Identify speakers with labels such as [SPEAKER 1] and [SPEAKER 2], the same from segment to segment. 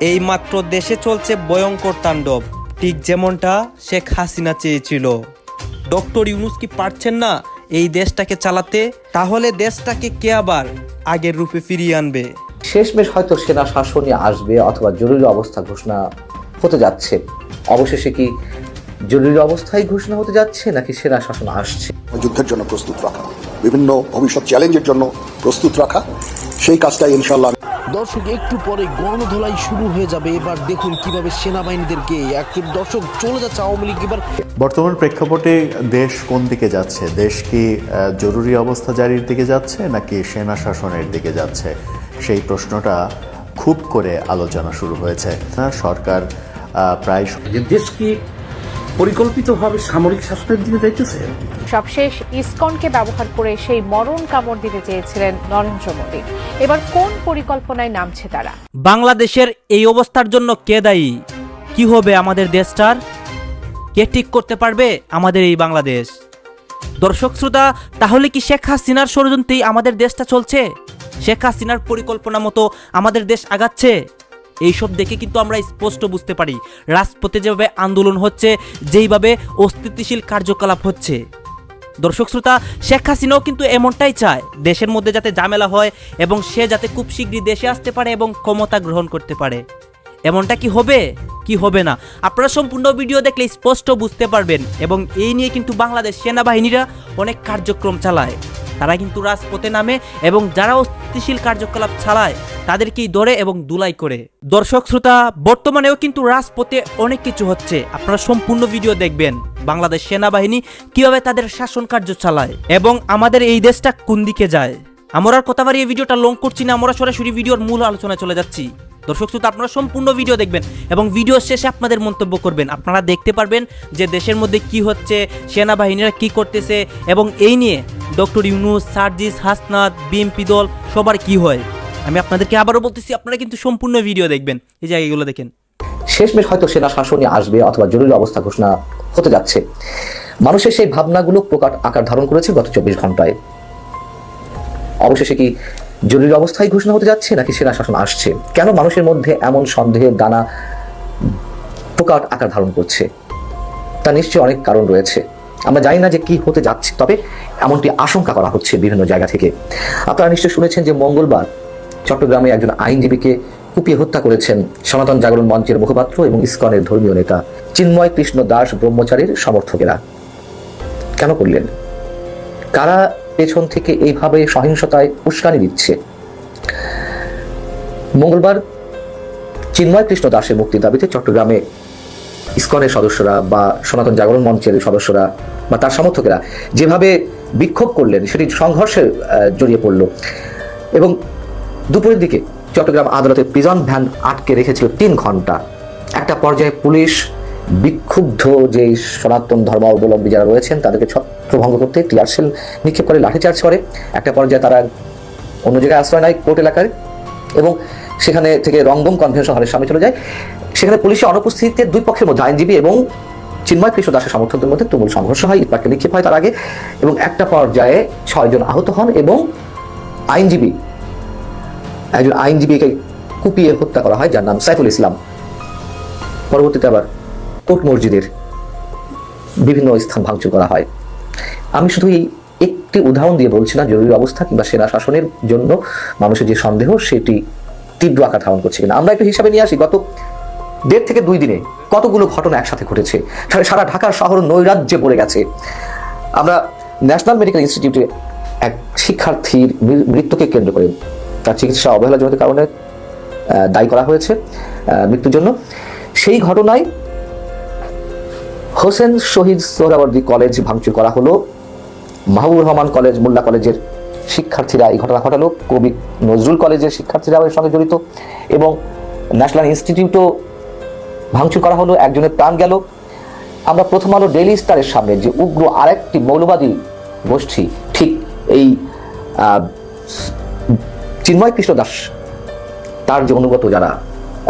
[SPEAKER 1] এই মাত্র দেশে চলছে ভয়ঙ্কর তাণ্ডব। ঠিক যেমনটা শেখ হাসিনা চেয়েছিল। ডক্টর ইউনুস কি পারছেন না এই দেশটাকে চালাতে? তাহলে দেশটাকে কে আবার আগের রূপে ফিরিয়ে আনবে?
[SPEAKER 2] শেষমেশ হয়তো সেনা শাসনই আসবে অথবা জরুরি অবস্থা ঘোষণা হতে যাচ্ছে। অবশেষে কি জরুরি অবস্থায় ঘোষণা হতে যাচ্ছে নাকি সেনা শাসন আসছে?
[SPEAKER 3] যুদ্ধের জন্য প্রস্তুত রাখা বিভিন্ন ভবিষ্যৎ চ্যালেঞ্জের জন্য প্রস্তুত রাখা সেই কাজটাই ইনশাল্লাহ
[SPEAKER 4] দর্শক একটু পরে গণধোলাই শুরু হয়ে যাবে। এবার দেখুন কীভাবে সেনাবাহিনীদেরকে এক দর্শক চলে যাচ্ছে আওয়ামী লীগ। এবার
[SPEAKER 5] বর্তমান প্রেক্ষাপটে দেশ কোন দিকে যাচ্ছে? দেশ কি জরুরি অবস্থা জারির দিকে যাচ্ছে নাকি সেনা শাসনের দিকে যাচ্ছে? সেই প্রশ্নটা খুব করে আলোচনা শুরু হয়েছে। সরকার প্রায়
[SPEAKER 6] দেশ কি পরিকল্পিতভাবে সামরিক শাসনের দিকে যাইতেছে?
[SPEAKER 7] সবশেষ ইসকনকে ব্যবহার করে সেই মরণ কামড় দিতে চেয়েছিলেন নরেন্দ্র মোদী। এবার কোন পরিকল্পনায় নামছে তারা?
[SPEAKER 1] বাংলাদেশের এই অবস্থার জন্য কে দায়ী? কি হবে আমাদের দেশটার? কে ঠিক করতে পারবে আমাদের এই বাংলাদেশ? দর্শক শ্রোতা তাহলে কি শেখ হাসিনার ষড়যন্ত্রেই আমাদের দেশটা চলছে? শেখ হাসিনার পরিকল্পনা মতো আমাদের দেশ আগাচ্ছে? এইসব দেখে কিন্তু আমরা স্পষ্ট বুঝতে পারি। রাজপথে যেভাবে আন্দোলন হচ্ছে, যেইভাবে অস্তিত্বশীল কার্যকলাপ হচ্ছে। দর্শক শ্রোতা, শেখ হাসিনাও কিন্তু এমনটাই চায়, দেশের মধ্যে যাতে ঝামেলা হয় এবং সে যাতে খুব শীঘ্রই দেশে আসতে পারে এবং ক্ষমতা গ্রহণ করতে পারে। এমনটা কি হবে? কি হবে না? আপনারা সম্পূর্ণ ভিডিও দেখলে স্পষ্ট বুঝতে পারবেন এবং এই নিয়ে কিন্তু বাংলাদেশ সেনাবাহিনীরা অনেক কার্যক্রম চালায়। তারা কিন্তু রাজপথে নামে এবং যারা অস্থিতিশীল কার্যকলাপ চালায় তাদেরকেই ধরে এবং দুলাই করে। দর্শক, শ্রোতা, বর্তমানেও কিন্তু রাজপথে অনেক কিছু হচ্ছে। আপনারা সম্পূর্ণ ভিডিও দেখবেন। বাংলাদেশ সেনাবাহিনী কীভাবে তাদের শাসন কার্য চালায় এবং আমাদের এই দেশটা কোন দিকে যায়। আমরা আর কথা বাড়িয়ে ভিডিওটা লং করছি না। আমরা সরাসরি ভিডিওর মূল আলোচনায় চলে যাচ্ছি। দর্শক শ্রোতা, আপনারা সম্পূর্ণ ভিডিও দেখবেন এবং ভিডিও শেষে আপনাদের মন্তব্য করবেন। আপনারা দেখতে পারবেন যে দেশের মধ্যে কি হচ্ছে, সেনাবাহিনীরা কি করতেছে এবং এই নিয়ে ডক্টর ইউনুস, সার্জিস, হাসনাত বিএমপি দল, সবার কি হয়। আমি আপনাদেরকে আবারও বলতেছি, আপনারা কিন্তু সম্পূর্ণ ভিডিও দেখবেন। এই জায়গাগুলো দেখেন।
[SPEAKER 2] শেষমেশ হয়তো সেনা শাসনই আসবে অথবা জরুরি অবস্থা ঘোষণা হতে যাচ্ছে। মানুষের সেই ভাবনাগুলো প্রকাট আকার ধারণ করেছে গত চব্বিশ ঘন্টায়। অবশেষে কি জরুরি অবস্থায় ঘোষণা হতে যাচ্ছে নাকি সেনা শাসন আসছে? কেন মানুষের মধ্যে এমন সন্দেহের দানা প্রকাট আকার ধারণ করছে? তা নিশ্চয়ই অনেক কারণ রয়েছে। আমরা জানি না যে কি হতে যাচ্ছে, তবে এমনটি আশঙ্কা করা হচ্ছে বিভিন্ন জায়গা থেকে। আপনারা নিশ্চয়ই শুনেছেন যে মঙ্গলবার চট্টগ্রামে একজন আইনজীবীকে কুপিয়ে হত্যা করেছেন সনাতন জাগরণ মঞ্চের মুখপাত্র এবং ইস্কনের ধর্মীয় নেতা চিন্ময় কৃষ্ণ দাস ব্রহ্মচারীর সমর্থকেরা। কেন করলেন? কারা পেছন থেকে এইভাবে সহিংসতায় উস্কানি দিচ্ছে। মঙ্গলবার চিন্ময় কৃষ্ণ দাসের মুক্তির দাবিতে চট্টগ্রামে ইসকনের সদস্যরা বা সনাতন জাগরণ মঞ্চের সদস্যরা বা তার সমর্থকেরা যেভাবে বিক্ষোভ করলেন, সেটি সংঘর্ষে জড়িয়ে পড়ল। এবং দুপুরের দিকে চট্টগ্রাম আদালতে প্রিজন ভ্যান আটকে রেখেছিল তিন ঘণ্টা একটা পর্যায়ে পুলিশ বিক্ষুব্ধ যে সনাতন ধর্মাবলম্বী যারা রয়েছেন, তাদেরকে ছত্রভঙ্গ করতে টিয়ারশেল নিক্ষেপ করে লাঠিচার্জ করে। একটা পর্যায়ে তারা অন্য জায়গায় আশ্রয় নেয় কোর্ট এলাকায় এবং সেখানে থেকে রংবং কনভেনশন হলের সামনে চলে যায়। সেখানে পুলিশের অনুপস্থিতিতে দুই পক্ষের মধ্যে আইনজীবী এবং চিন্ময় কৃষ্ণ দাসের সমর্থকদের মধ্যে তুমুল সংঘর্ষ হয়, ইটপাটকে নিক্ষেপ হয় তার আগে এবং একটা পর্যায়ে ছয়জন আহত হন এবং আইনজীবী, একজন আইনজীবীকে কুপিয়ে হত্যা করা হয়, যার নাম সাইফুল ইসলাম। পরবর্তীতে আবার কোর্ট মসজিদের বিভিন্ন স্থান ভাঙচুর করা হয়। আমি শুধু এই একটি উদাহরণ দিয়ে বলছি না, জরুরি অবস্থা কিংবা সেনা শাসনের জন্য মানুষের যে সন্দেহ, সেটি তীব্র আকার ধারণ করছে কিনা। আমরা একটু হিসাবে নিয়ে আসি, গত দেড় থেকে দুই দিনে কতগুলো ঘটনা একসাথে ঘটেছে? সারা- ঢাকার শহর নৈরাজ্যে পড়ে গেছে। আমরা ন্যাশনাল মেডিকেল ইনস্টিটিউটে এক শিক্ষার্থীর মৃত্যুকে কেন্দ্র করে তার চিকিৎসা অবহেলাজনিত কারণে দায়ী করা হয়েছে মৃত্যুর জন্য। সেই ঘটনায় হোসেন শহীদ সোহরাবর্দী কলেজ ভাঙচুর করা হলো। মাহবুব রহমান কলেজ, মোল্লা কলেজের শিক্ষার্থীরা এই ঘটনা ঘটালো। কবি নজরুল কলেজের শিক্ষার্থীরাও এর সঙ্গে জড়িত এবং ন্যাশনাল ইনস্টিটিউটও ভাঙচুর করা হলো, একজনের প্রাণ গেল। আমরা প্রথম আলো ডেইলি স্টারের সামনে যে উগ্র আরেকটি মৌলবাদী গোষ্ঠী, ঠিক এই চিন্ময় কৃষ্ণ দাস, তার যে অনুগত যারা,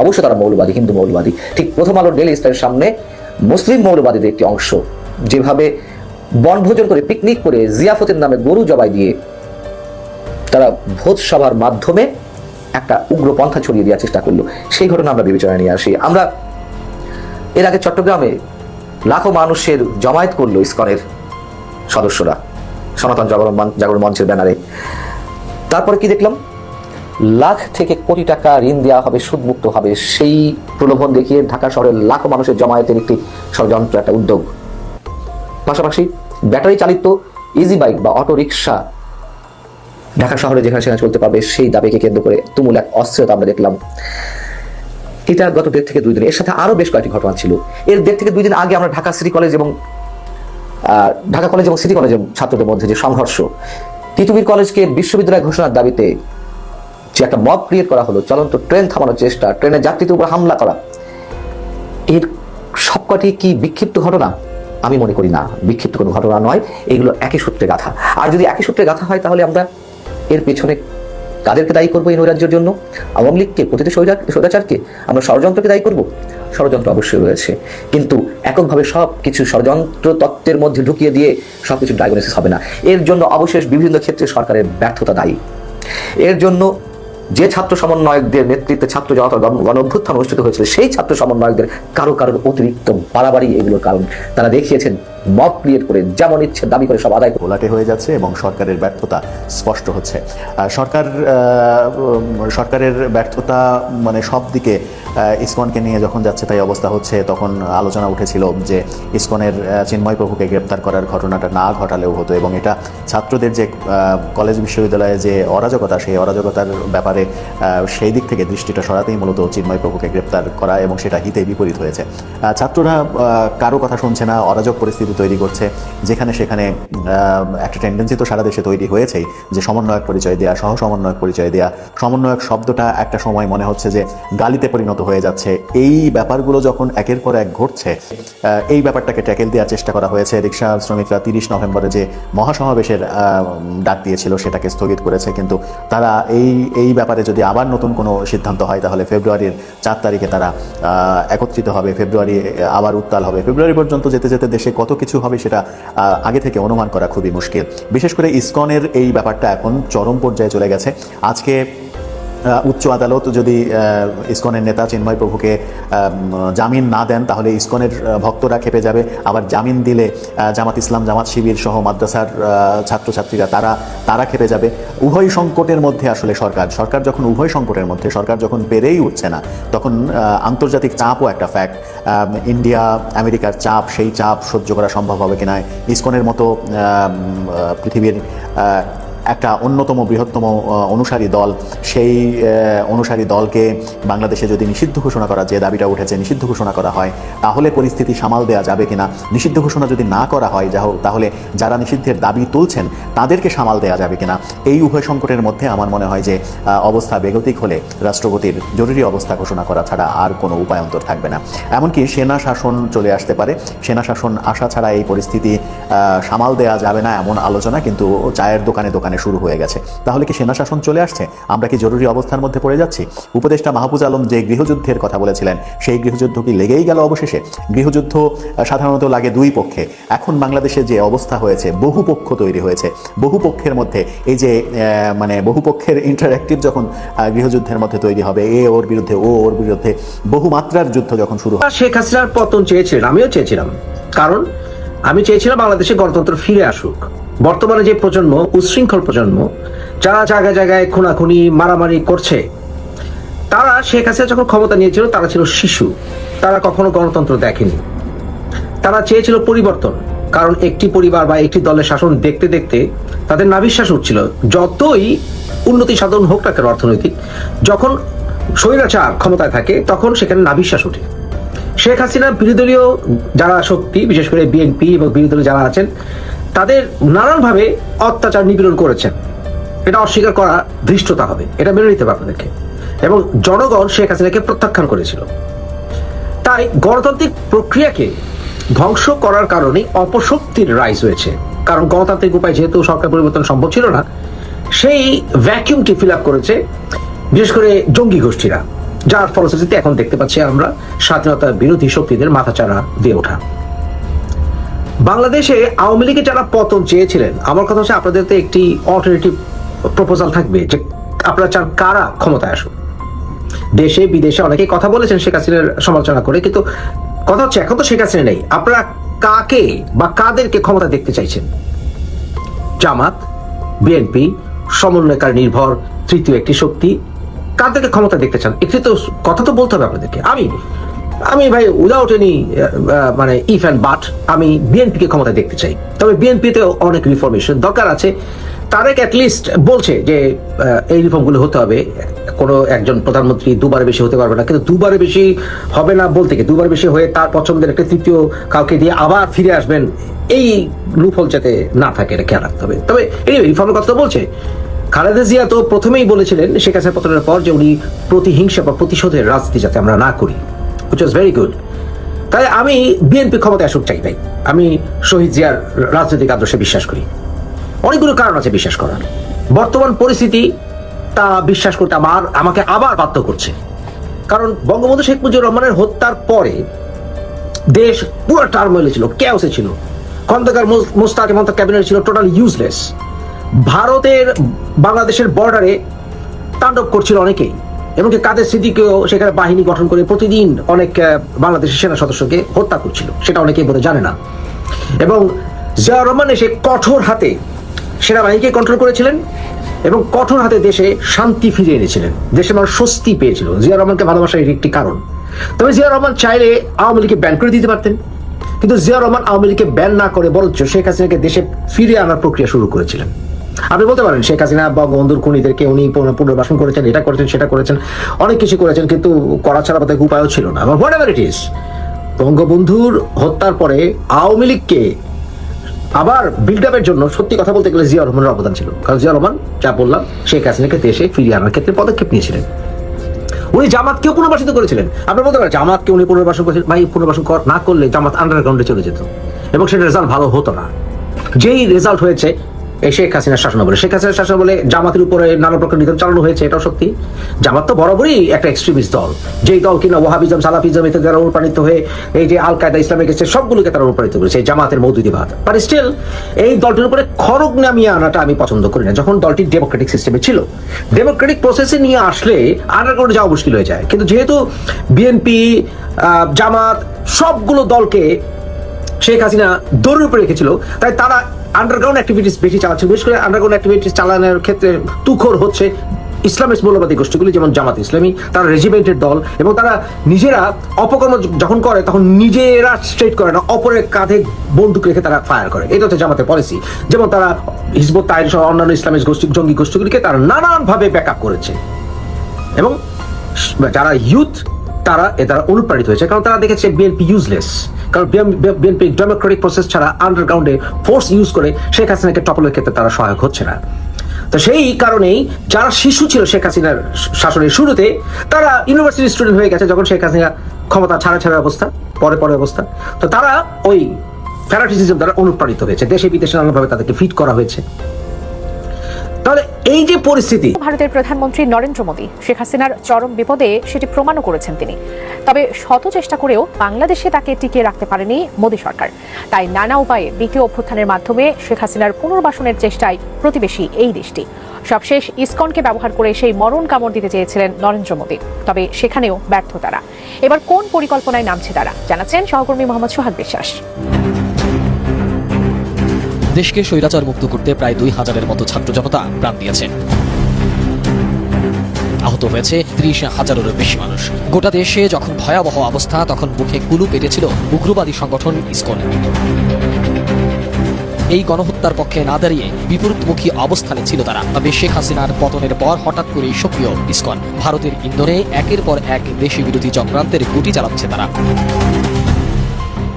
[SPEAKER 2] অবশ্য তারা মৌলবাদী, হিন্দু মৌলবাদী, ঠিক প্রথম আলো ডেইলি স্টারের সামনে মুসলিম মৌলবাদীদের একটি অংশ, যেভাবে বনভোজন করে পিকনিক করে জিয়াফতের নামে গরু জবাই দিয়ে তারা ভোজ সভার মাধ্যমে একটা উগ্র পন্থা ছড়িয়ে দেওয়ার চেষ্টা করল। সেই ঘটনা আমরা বিবেচনায় নিয়ে আসি। আমরা এর আগে চট্টগ্রামে লাখো মানুষের জমায়েত করল ইসকনের সদস্যরা, সনাতন জাগরণ জাগরণ মঞ্চের ব্যানারে। তারপরে কি দেখলাম? লাখ থেকে কোটি টাকা ঋণ দেওয়া হবে, সুদমুক্ত হবে। সেই প্রলোভন দেখিয়ে ঢাকা শহরের লাখো মানুষের জমায়েতের একটি ষড়যন্ত্র, একটা উদ্যোগ। পাশাপাশি ব্যাটারি চালিত ইজি বাইক বা অটো রিক্সা ঢাকা শহরে যেখানে সেখানে চলতে পারবে, সেই দাবিকে কেন্দ্র করে তুমুল এক অস্থিরতা আমরা দেখলাম। এটা গত দেড় থেকে দুই দিন। এর সাথে আরও বেশ কয়েকটি ঘটনা ছিল। এর দেড় থেকে দুই দিন আগে আমরা ঢাকা সিটি কলেজ এবং ঢাকা কলেজ এবং সিটি কলেজের ছাত্রদের মধ্যে যে সংঘর্ষ, তিতুমির কলেজকে বিশ্ববিদ্যালয় ঘোষণার দাবিতে যে একটা মব ক্রিয়েট করা হলো, চলন্ত ট্রেন থামানোর চেষ্টা ট্রেনের যাত্রীদের উপর হামলা করা। এর সবকটি কি বিক্ষিপ্ত ঘটনা? আমি মনে করি না। বিক্ষিপ্ত কোনো ঘটনা নয়। এগুলো একই সূত্রে গাথা। আর যদি একই সূত্রে গাথা হয়, তাহলে আমরা এর পেছনে কাদেরকে দায়ী করব এই নৈরাজ্যের জন্য? আওয়ামী লীগকে, প্রতিটি স্বৈরা- স্বৈরাচারকে আমরা ষড়যন্ত্রকে দায়ী করব? ষড়যন্ত্র অবশ্যই রয়েছে। কিন্তু এককভাবে সব কিছু ষড়যন্ত্র তত্ত্বের মধ্যে ঢুকিয়ে দিয়ে সব কিছু ডায়াগনোসিস হবে না। এর জন্য অবশেষ বিভিন্ন ক্ষেত্রে সরকারের ব্যর্থতা দায়ী। এর জন্য যে ছাত্র সমন্বয়কদের নেতৃত্বে ছাত্র জনতা গণ গণ অভ্যুত্থান অনুষ্ঠিত হয়েছিল, সেই ছাত্র সমন্বয়কদের কারও কারোর অতিরিক্ত বাড়াবাড়ি এগুলোর কারণ। তারা দেখিয়েছেন মব ক্রিয়েট করে যেমন ইচ্ছে দাবি করে সব আদায়
[SPEAKER 5] ঘোলাটে হয়ে যাচ্ছে এবং সরকারের ব্যর্থতা স্পষ্ট হচ্ছে। সরকার সরকারের ব্যর্থতা মানে সব দিকে ইসকনকে নিয়ে যখন যাচ্ছে তাই অবস্থা হচ্ছে, তখন আলোচনা উঠেছিল যে ইসকনের চিন্ময় প্রভুকে গ্রেপ্তার করার ঘটনাটা না ঘটালেও হতো এবং এটা ছাত্রদের যে কলেজ বিশ্ববিদ্যালয়ে যে অরাজকতা, সেই অরাজকতার ব্যাপারে সেই দিক থেকে দৃষ্টিটা সরাতেই মূলত চিন্ময় প্রভুকে গ্রেপ্তার করা এবং সেটা হিতে বিপরীত হয়েছে। ছাত্ররা কারও কথা শুনছে না, অরাজক পরিস্থিতি তৈরি করছে, যেখানে সেখানে একটা টেন্ডেন্সি তো সারা দেশে তৈরি হয়েছেই, যে সমন্বয়ক পরিচয় দেওয়া সহ সমন্বয়ক পরিচয় দেওয়া সমন্বয়ক শব্দটা একটা সময় মনে হচ্ছে যে গালিতে পরিণত হয়ে যাচ্ছে। এই ব্যাপারগুলো যখন একের পর এক ঘটছে এই ব্যাপারটাকে ট্যাকেল দেওয়ার চেষ্টা করা হয়েছে। রিক্সা শ্রমিকরা তিরিশ নভেম্বরে যে মহাসমাবেশের ডাক দিয়েছিল, সেটাকে স্থগিত করেছে। কিন্তু তারা এই এই ব্যাপারে যদি আবার নতুন কোনো সিদ্ধান্ত হয়, তাহলে ফেব্রুয়ারির চার তারিখে তারা একত্রিত হবে। ফেব্রুয়ারি আবার উত্তাল হবে। ফেব্রুয়ারি পর্যন্ত যেতে যেতে দেশে কত কিছু হবে সেটা আগে থেকে অনুমান করা খুবই মুশকিল। বিশেষ করে ইসকনের এই ব্যাপারটা এখন চরম পর্যায়ে চলে গেছে। আজকে উচ্চ আদালত যদি ইসকনের নেতা চিন্ময় প্রভুকে জামিন না দেন, তাহলে ইসকনের ভক্তরা খেপে যাবে। আবার জামিন দিলে জামাত ইসলাম, জামাত শিবির সহ মাদ্রাসার ছাত্রছাত্রীরা তারা তারা খেপে যাবে। উভয় সংকটের মধ্যে আসলে সরকার সরকার যখন উভয় সংকটের মধ্যে, সরকার যখন পেরেই উঠছে না, তখন আন্তর্জাতিক চাপও একটা ফ্যাক্ট ইন্ডিয়া, আমেরিকার চাপ, সেই চাপ সহ্য করা সম্ভব হবে কিনা, ইসকনের মতো পৃথিবীর একটা অন্যতম বৃহত্তম অনুসারী দল। সেই অনুসারী দলকে বাংলাদেশে যদি নিষিদ্ধ ঘোষণা করা, যে দাবিটা উঠেছে, নিষিদ্ধ ঘোষণা করা হয়, তাহলে পরিস্থিতি সামাল দেওয়া যাবে কিনা? নিষিদ্ধ ঘোষণা যদি না করা হয়, যা তাহলে যারা নিষিদ্ধের দাবি তুলছেন, তাদেরকে সামাল দেওয়া যাবে কিনা? এই উভয় সংকটের মধ্যে আমার মনে হয় যে অবস্থা বেগতিক হলে রাষ্ট্রপতির জরুরি অবস্থা ঘোষণা করা ছাড়া আর কোনো উপায়ন্তর থাকবে না। এমনকি সেনা শাসন চলে আসতে পারে। সেনা শাসন আসা ছাড়া এই পরিস্থিতি সামাল দেওয়া যাবে না, এমন আলোচনা কিন্তু চায়ের দোকানে দোকানে শুরু হয়ে গেছে। তাহলে কি সেনা শাসন চলে আসছে? আমরা কি জরুরি অবস্থার মধ্যে পড়ে যাচ্ছি? উপদেষ্টা মাহফুজ আলম যে গৃহযুদ্ধের কথা বলেছিলেন, সেই গৃহযুদ্ধ কি লেগেই গেল অবশেষে? গৃহযুদ্ধ সাধারণত লাগে দুই পক্ষে। এখন বাংলাদেশে যে অবস্থা হয়েছে, বহু পক্ষ তৈরি হয়েছে। বহু পক্ষের মধ্যে এই যে মানে বহু পক্ষের ইন্টারাক্টিভ যখন গৃহযুদ্ধের মধ্যে তৈরি হবে, এ ওর বিরুদ্ধে, ও ওর বিরুদ্ধে, বহু মাত্রার যুদ্ধ যখন শুরু হবে
[SPEAKER 8] শেখ হাসিনার পতন চেয়েছিলেন আমিও চেয়েছিলাম। কারণ আমি চেয়েছিলাম বাংলাদেশে গণতন্ত্র ফিরে আসুক। বর্তমানে যে প্রজন্ম, উচ্ছৃঙ্খল প্রজন্ম, যারা জায়গায় জায়গায় খুনাখুনি, মারামারি করছে, তারা শেখ হাসিনা যখন ক্ষমতা নিয়েছিল, তারা ছিল শিশু। তারা কখনো গণতন্ত্র দেখেনি। তারা চেয়েছিল পরিবর্তন, কারণ একটি পরিবার বা একটি দলের শাসন দেখতে দেখতে তাদের নাবিশ্বাস উঠছিল, যতই উন্নতি সাধন হোক না কেন অর্থনৈতিক, যখন স্বৈরাচার ক্ষমতায় থাকে, তখন সেখানে নাবিশ্বাস ওঠে। শেখ হাসিনা বিরোধীয় যারা শক্তি, বিশেষ করে বিএনপি এবং বিরোধী যারা আছেন, তাদের নানানভাবে অত্যাচার নিপীড়ন করেছেন। এটা অস্বীকার করা ধৃষ্টতা হবে। এটা মেনে নিতে হবে আপনাদেরকে। এবং জনগণ শেখ হাসিনাকে প্রত্যাখ্যান করেছিল। তাই গণতান্ত্রিক প্রক্রিয়াকে ধ্বংস করার কারণে অপশক্তির রাইজ হয়েছে। কারণ গণতান্ত্রিক উপায় যেহেতু সরকার পরিবর্তন সম্ভব ছিল না, সেই ভ্যাকিউমটি ফিল আপ করেছে। বিশেষ করে জঙ্গি গোষ্ঠীরা। যার ফলশ্রুতিতে এখন দেখতে পাচ্ছি আমরা স্বাধীনতা বিরোধী শক্তিদের মাথাচাড়া দিয়ে ওঠা। বাংলাদেশে আওয়ামী লীগের যারা পতন চেয়েছিলেন, আমার কথা হচ্ছে আপনাদের তো একটি অল্টারনেটিভ প্রপোজাল থাকবে যে আপনারা চান কারা ক্ষমতায় আসুক। দেশে, বিদেশে অনেকে কথা বলেছেন শেখ হাসিনার সমালোচনা করে, কিন্তু কথা হচ্ছে এখন তো শেখ হাসিনা নেই। আপনারা কাকে বা কাদেরকে ক্ষমতা দেখতে চাইছেন? জামাত, বিএনপি, সমন্বয়কার নির্ভর, তৃতীয় একটি শক্তি কাদেরকে ক্ষমতা দেখতে চান? একটি তো কথা তো বলতে হবে আপনাদেরকে। আমি আমি ভাই উইদাউট এনি মানে ইফ অ্যান্ড বাট আমি বিএনপিকে ক্ষমতা দেখতে চাই। তবে বিএনপিতে অনেক রিফরমেশন দরকার আছে। তারেক অ্যাটলিস্ট বলছে যে এই রিফর্মগুলো হতে হবে। কোনো একজন প্রধানমন্ত্রী দুবারে বেশি হতে পারবে না। কিন্তু দুবারে বেশি হবে না বলতে কি দুবার বেশি হয়ে তার পছন্দের একটা তৃতীয় কাউকে দিয়ে আবার ফিরে আসবেন, এই লুফল যাতে না থাকে, এটা খেয়াল রাখতে হবে। তবে এই রিফর্মের কথা তো বলছে। খালেদা জিয়া তো প্রথমেই বলেছিলেন শেখ হাসিনা পতনের পর যে উনি প্রতিহিংসা বা প্রতিশোধের রাজনীতি যাতে আমরা না করি উইচ ওয়াজ ভেরি গুড তাই আমি বিএনপি ক্ষমতায় আসুক চাই ভাই। আমি শহীদ জিয়ার রাজনৈতিক আদর্শে বিশ্বাস করি। অনেকগুলো কারণ আছে বিশ্বাস করার। বর্তমান পরিস্থিতি তা বিশ্বাস করতে আমার, আমাকে আবার বাধ্য করছে। কারণ বঙ্গবন্ধু শেখ মুজিবুর রহমানের হত্যার পরে দেশ পুরো টার্মোইলে ছিল ক্যাওসে ছিল। খন্দকার মোস্তাক এবং ক্যাবিনেট ছিল টোটাল ইউজলেস ভারতের বাংলাদেশের বর্ডারে তাণ্ডব করছিল অনেকেই এমনকি কাদের স্মৃতিকেও সেখানে বাহিনী গঠন করে প্রতিদিন অনেক বাংলাদেশের সেনা সদস্যকে হত্যা করছিল, সেটা অনেকেই বোধহয় জানে না। এবং জিয়াউর রহমান এসে কঠোর হাতে সেনাবাহিনীকে কন্ট্রোল করেছিলেন, এবং কঠোর হাতে দেশে শান্তি ফিরে এনেছিলেন। দেশের মানুষ স্বস্তি পেয়েছিল জিয়া রহমানকে ভালোবাসার একটি কারণ। তবে জিয়া রহমান চাইলে আওয়ামী লীগকে ব্যান করে দিতে পারতেন, কিন্তু জিয়া রহমান আওয়ামী লীগকে ব্যান না করে বরঞ্চ শেখ হাসিনাকে দেশে ফিরে আনার প্রক্রিয়া শুরু করেছিলেন। আপনি বলতে পারেন, শেখ হাসিনা বঙ্গবন্ধুর খুনিদেরকে উনি পুনর্বাসন করেছেন, এটা করেছেন, সেটা করেছেন, অনেক কিছু করেছেন, কিন্তু করা ছাড়া বোধহয় উপায়ও ছিল না। হোয়াট এভার ইট ইজ বঙ্গবন্ধুর হত্যার পরে আওয়ামী লীগকে আবার বিল্ড আপের জন্য সত্যি কথা বলতে গেলে জিয়া রহমানের অবদান ছিল। কারণ জিয়া রহমান, যা বললাম, শেখ হাসিনাকে দেশে ফিরিয়ে আনার ক্ষেত্রে পদক্ষেপ নিয়েছিলেন। উনি জামাতকেও পুনর্বাসিত করেছিলেন। আপনি বলতে পারেন, জামাতকে উনি পুনর্বাসন করেছিলেন ভাই, পুনর্বাসন না করলে জামাত আন্ডারগ্রাউন্ডে চলে যেত। এবং সেটা রেজাল্ট ভালো হতো না। যেই রেজাল্ট হয়েছে শেখ হাসিনার শাসন বলে শেখ হাসিনার শাসন বলে জামাতের উপরে নানা প্রকার নিধন চালানো হয়েছে, এটাও সত্যি। জামাত তো বরাবরই একটা এক্সট্রিমিস্ট দল। যেই দল কিনা ওয়াহাবিজম, সালাফিজম, এতে যারা অনুপ্রাণিত হয়ে এই যে আল কায়দা ইসলামিক স্টেট সবগুলোকে তারা অনুপ্রাণিত করেছে জামাতের মৌদুদিবাদ বাট স্টিল এই দলটির উপরে খড়গ নামিয়ে আনাটা আমি পছন্দ করি না। যখন দলটি ডেমোক্রেটিক সিস্টেমে ছিল ডেমোক্রেটিক প্রসেসে নিয়ে আসলে আন্ডারগ্রাউন্ডে যাওয়া মুশকিল হয়ে যায়। কিন্তু যেহেতু বিএনপি জামাত সবগুলো দলকে শেখ হাসিনা দৌড়ের উপরে রেখেছিল, তাই তারা আন্ডারগ্রাউন্ড অ্যাক্টিভিটিস বেশি চালাচ্ছে। বিশেষ করে আন্ডারগ্রাউন্ড অ্যাক্টিভিটিস চালানোর ক্ষেত্রে তুখর হচ্ছে ইসলামিক মৌলবাদী গোষ্ঠীগুলি, যেমন জামাত ইসলামী, তারা রেজিমেন্টের দল এবং তারা নিজেরা অপকর্ম যখন করে, তখন নিজেরা স্ট্রেট করে না, অপরের কাঁধে বন্দুক রেখে তারা ফায়ার করে। এটা হচ্ছে জামাতের পলিসি যেমন তারা হিজবুত, তাইর সহ অন্যান্য ইসলামিক গোষ্ঠী, জঙ্গি গোষ্ঠীগুলিকে তারা নানানভাবে ব্যাক আপ করেছে। এবং যারা ইউথ তারা এ দ্বারা অনুপ্রাণিত হয়েছে। কারণ তারা দেখেছে বিএনপি ইউজলেস কারণ বিএনপি ডেমোক্রেটিক প্রসেস ছাড়া আন্ডারগ্রাউন্ডে ফোর্স ইউজ করে শেখ হাসিনাকে টপলের ক্ষেত্রে তারা সহায়ক হচ্ছে না। তো সেই কারণেই যারা শিশু ছিল শেখ হাসিনার শাসনের শুরুতে, তারা ইউনিভার্সিটি স্টুডেন্ট হয়ে গেছে যখন শেখ হাসিনা ক্ষমতা ছাড়া ছাড়া অবস্থা, পরে পরে অবস্থা। তো তারা ওই ফ্যারাটিসিজম দ্বারা অনুপ্রাণিত হয়েছে, দেশে বিদেশে নানাভাবে তাদেরকে ফিট করা হয়েছে। তাহলে এই যে পরিস্থিতি।
[SPEAKER 7] ভারতের প্রধানমন্ত্রী নরেন্দ্র মোদী, শেখ হাসিনার চরম বিপদে সেটি প্রমাণও করেছেন তিনি। তবে শত চেষ্টা করেও বাংলাদেশে তাকে টিকিয়ে রাখতে পারেনি মোদী সরকার। তাই নানা উপায়ে দ্বিতীয় অভ্যুত্থানের মাধ্যমে শেখ হাসিনার পুনর্বাসনের চেষ্টায় প্রতিবেশী এই দেশটি। সবশেষ ইসকনকে ব্যবহার করে সেই মরণ কামড় দিতে চেয়েছিলেন নরেন্দ্র মোদী। তবে সেখানেও ব্যর্থ তারা। এবার কোন পরিকল্পনায় নামছে তারা, জানাচ্ছেন সহকর্মী মোহাম্মদ সোহাগ বিশ্বাস।
[SPEAKER 9] দেশকে স্বৈরাচার মুক্ত করতে প্রায় দুই হাজারের মতো ছাত্র জনতা প্রাণ দিয়েছেন আহত হয়েছে ত্রিশ হাজারেরও বেশি মানুষ। গোটা দেশে যখন ভয়াবহ অবস্থা, তখন মুখে কুলু পেটেছিল উগ্রবাদী সংগঠন ইসকন। এই গণহত্যার পক্ষে না দাঁড়িয়ে বিপরীতমুখী অবস্থানে ছিল তারা। তবে শেখ হাসিনার পতনের পর হঠাৎ করেই সক্রিয় ইসকন। ভারতের ইন্ধনে একের পর এক দেশি বিরোধী চক্রান্তের গুটি চালাচ্ছে তারা।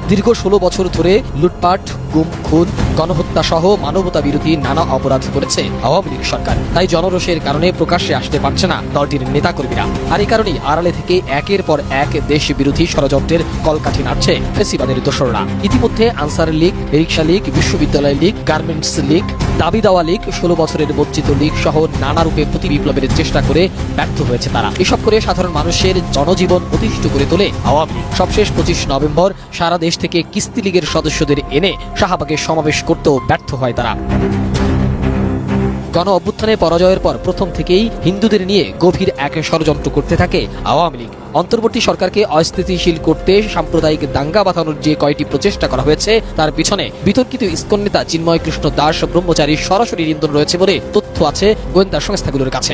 [SPEAKER 9] দীর্ঘ ষোলো বছর ধরে লুটপাট, গুম, খুন গণহত্যা সহ মানবতা বিরোধী নানা অপরাধ করেছে আওয়ামী লীগ সরকার। তাই জনরোষের কারণে প্রকাশ্যে আসতে পারছে না দলটির নেতাকর্মীরা। আর এই কারণেই আড়ালে থেকে একের পর এক দেশ বিরোধী ষড়যন্ত্রের কলকাঠি নাড়ছে ফেসিবাদের দোসররা। ইতিমধ্যে আনসার লীগ রিক্সা লীগ, বিশ্ববিদ্যালয় লীগ, গার্মেন্টস লীগ, দাবি দেওয়া লীগ, ষোলো বছরের বঞ্চিত লীগ সহ নানা রূপে প্রতি বিপ্লবের চেষ্টা করে ব্যর্থ হয়েছে তারা। এসব করে সাধারণ মানুষের জনজীবন অতিষ্ঠ করে তোলে আওয়ামী সবশেষ পঁচিশ নভেম্বর সারা দেশ থেকে কিস্তি লীগের সদস্যদের এনে শাহবাগে সমাবেশ করতেও ব্যর্থ হয় তারা। গণ অভ্যুত্থানে পরাজয়ের পর প্রথম থেকেই হিন্দুদের নিয়ে গভীর এক ষড়যন্ত্র করতে থাকে আওয়ামী লীগ। অন্তর্বর্তী সরকারকে অস্থিতিশীল করতে সাম্প্রদায়িক দাঙ্গা বাঁধানোর যে কয়টি প্রচেষ্টা করা হয়েছে, তার পিছনে বিতর্কিত ইস্কন নেতা চিন্ময় কৃষ্ণ দাস ব্রহ্মচারীর সরাসরি নিন্দন রয়েছে বলে তথ্য আছে গোয়েন্দা সংস্থাগুলোর কাছে।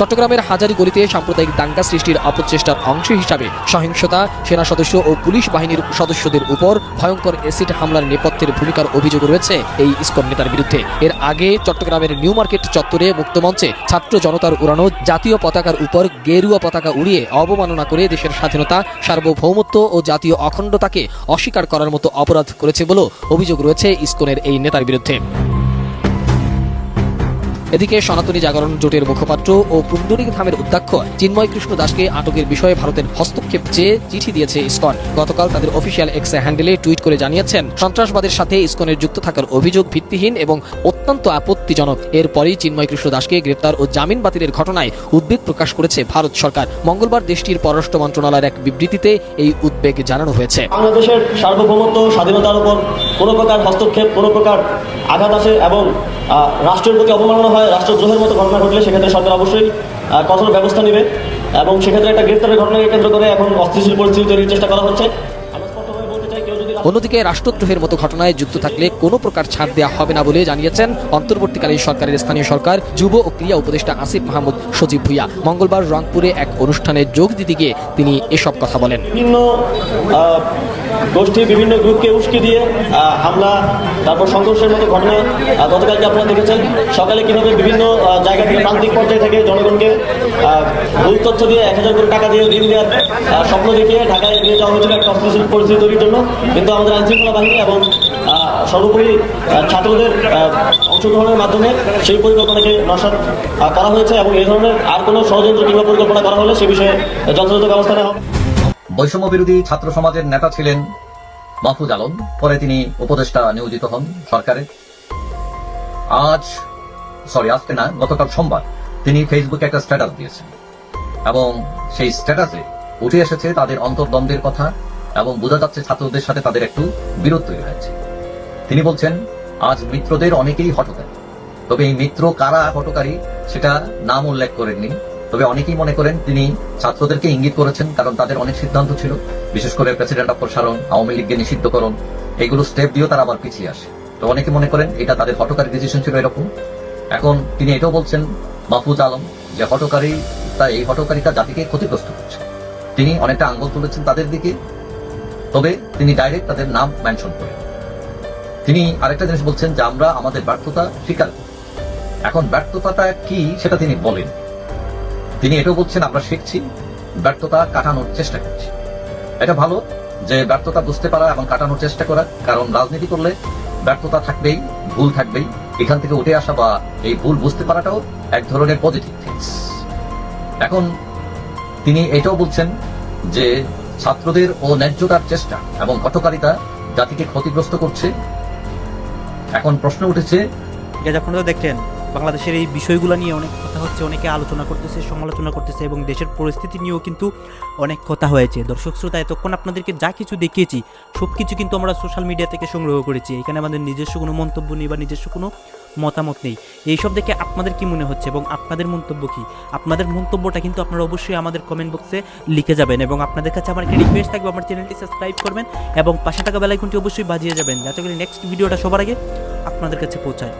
[SPEAKER 9] চট্টগ্রামের হাজারি গলিতে সাম্প্রদায়িক দাঙ্গা সৃষ্টির অপচেষ্টার অংশ হিসাবে সহিংসতা, সেনা সদস্য ও পুলিশ বাহিনীর সদস্যদের উপর ভয়ঙ্কর এসিড হামলার নেপথ্যের ভূমিকার অভিযোগ রয়েছে এই ইসকন নেতার বিরুদ্ধে। এর আগে চট্টগ্রামের নিউ মার্কেট চত্বরে মুক্তমঞ্চে ছাত্র জনতার উড়ানো জাতীয় পতাকার উপর গেরুয়া পতাকা উড়িয়ে অবমাননা করে দেশের স্বাধীনতা, সার্বভৌমত্ব ও জাতীয় অখণ্ডতাকে অস্বীকার করার মতো অপরাধ করেছে বলেও অভিযোগ রয়েছে ইসকনের এই নেতার বিরুদ্ধে। এদিকে সনাতনী জাগরণ জোটের মুখপাত্র ও পুণ্ডরিক ধামের অধ্যক্ষ চিন্ময় কৃষ্ণ দাসকে আটকের বিষয়ে ভারতের হস্তক্ষেপ চেয়ে চিঠি দিয়েছে ইসকন। গতকাল তাদের অফিসিয়াল এক্স হ্যান্ডেলে টুইট করে জানিয়েছেন, সন্ত্রাসবাদের সাথে ইসকনের যুক্ত থাকার অভিযোগ ভিত্তিহীন এবং অত্যন্ত আপত্তিজনক। এরপরই চিন্ময় কৃষ্ণ দাসকে গ্রেপ্তার ও জামিন বাতিলের ঘটনায় উদ্বেগ প্রকাশ করেছে ভারত সরকার। মঙ্গলবার দেশটির পররাষ্ট্র মন্ত্রণালয়ের এক বিবৃতিতে এই উদ্বেগ জানানো হয়েছে।
[SPEAKER 10] বাংলাদেশের সার্বভৌমত্ব, স্বাধীনতার উপর কোনো প্রকার হস্তক্ষেপ, কোনো প্রকার আঘাত আসে এবং রাষ্ট্রের প্রতি অবমাননা হয় রাষ্ট্রদ্রোহের মতো ঘটনা ঘটলে সেক্ষেত্রে সরকার অবশ্যই কঠোর ব্যবস্থা নেবে এবং সেক্ষেত্রে একটা গ্রেফতারের ঘটনাকে কেন্দ্র করে এখন অস্থিতিশীল পরিস্থিতি তৈরির চেষ্টা করা হচ্ছে।
[SPEAKER 9] অন্যদিকে রাষ্ট্রদ্রোহের মতো ঘটনায় যুক্ত থাকলে কোনো প্রকার ছাড় দেওয়া হবে না বলে জানিয়েছেন অন্তর্বর্তীকালীন সরকারের স্থানীয় সরকার যুব ও ক্রীড়া উপদেষ্টা আসিফ মাহমুদ সজীব ভুইয়া। মঙ্গলবার রংপুরে এক অনুষ্ঠানে যোগ দিতে গিয়ে তিনি এসব কথা বলেন।
[SPEAKER 10] বিভিন্ন গোষ্ঠী বিভিন্ন গ্রুপকে উস্কে দিয়ে হামলা, তারপর সংঘর্ষের মতো ঘটনা গতকালকে আপনারা দেখেছেন। সকালে কীভাবে বিভিন্ন জায়গা থেকে প্রান্তিক পর্যায়ে থেকে জনগণকে ভুল তথ্য দিয়ে এক হাজার করে টাকা দিয়ে ঋণ দেওয়ার স্বপ্ন দেখিয়ে ঢাকায় নিয়ে যাওয়া হয়েছিল একটা অস্থিতিশীল পরিস্থিতি তৈরির জন্য। কিন্তু আমাদের আইনশৃঙ্খলা বাহিনী এবং সর্বোপরি ছাত্রদের অংশগ্রহণের মাধ্যমে সেই পরিকল্পনাকে নস্বাত করা হয়েছে এবং এই ধরনের আর কোনো ষড়যন্ত্র কিংবা পরিকল্পনা করা হলে সে বিষয়ে যথাযথ ব্যবস্থা নেওয়া হবে।
[SPEAKER 11] বৈষম্য বিরোধী ছাত্র সমাজের নেতা ছিলেন মাহফুজ আলম। পরে তিনি উপদেষ্টা নিয়োজিত হন সরকারে। আজ সরি আজকে না, গতকাল সোমবার তিনি ফেসবুকে একটা স্ট্যাটাস দিয়েছেন। এবং সেই স্ট্যাটাসে উঠে এসেছে তাদের অন্তর্দ্বন্দ্বের কথা এবং বোঝা যাচ্ছে ছাত্রদের সাথে তাদের একটু বিরোধ তৈরি হয়েছে। তিনি বলছেন, আজ মিত্রদের অনেকেই হটকারী তবে এই মিত্র কারা হটকারী সেটা নাম উল্লেখ করেননি। তবে অনেকেই মনে করেন তিনি ছাত্রদেরকে ইঙ্গিত করেছেন, কারণ তাদের অনেক সিদ্ধান্ত ছিল। বিশেষ করে প্রেসিডেন্ট অপসারণ আওয়ামী লীগকে নিষিদ্ধকরণ, এইগুলো স্টেপ দিয়েও তারা আবার পিছিয়ে আসে। তো অনেকে মনে করেন এটা তাদের হটকারী ডিসিশন ছিল এরকম। এখন তিনি এটাও বলছেন মাহফুজ আলম, যে হটকারী তা এই হটকারিতা জাতিকে ক্ষতিগ্রস্ত করছে। তিনি অনেকটা আঙ্গুল তুলেছেন তাদের দিকে, তবে তিনি ডাইরেক্ট তাদের নাম মেনশন করেন। তিনি আরেকটা জিনিস বলছেন যে আমরা আমাদের ব্যর্থতা স্বীকার এখন ব্যর্থতাটা কি সেটা তিনি বলেন। তিনি এটাও বলছেন, আমরা শিখছি, ব্যর্থতা কাটানোর চেষ্টা করছি। এটা ভালো যে ব্যর্থতা বুঝতে পারা এবং কাটানোর চেষ্টা করা, কারণ রাজনীতি করলে ব্যর্থতা থাকবেই, ভুল থাকবেই। এখান থেকে উঠে আসা বা এই ভুল বুঝতে পারাটাও এক ধরনের পজিটিভ থিংস এখন তিনি এটাও বলছেন যে ছাত্রদের ও ন্যায্যতার চেষ্টা এবং কটকারিতা জাতিকে ক্ষতিগ্রস্ত করছে। এখন প্রশ্ন উঠেছে
[SPEAKER 1] আপনারা তো দেখলেন বাংলাদেশের এই বিষয়গুলো নিয়ে অনেক কথা হচ্ছে, অনেকে আলোচনা করতেছে, সমালোচনা করতেছে এবং দেশের পরিস্থিতি নিয়েও কিন্তু অনেক কথা হয়েছে। দর্শক শ্রোতা, এতক্ষণ আপনাদেরকে যা কিছু দেখিয়েছি সব কিছু কিন্তু আমরা সোশ্যাল মিডিয়া থেকে সংগ্রহ করেছি। এখানে আমাদের নিজস্ব কোনো মন্তব্য নেই বা নিজস্ব কোনো মতামত নেই। এইসব দেখে আপনাদের কি মনে হচ্ছে এবং আপনাদের মন্তব্য কি? আপনাদের মন্তব্যটা কিন্তু আপনারা অবশ্যই আমাদের কমেন্ট বক্সে লিখে যাবেন এবং আপনাদের কাছে আমার একটা রিকোয়েস্ট থাকবে, আমার চ্যানেলটি সাবস্ক্রাইব করবেন এবং পাশে থাকা বেলাইকনটি অবশ্যই বাজিয়ে যাবেন। যাতে করে নেক্সট ভিডিওটা সবার আগে আপনাদের কাছে পৌঁছায়।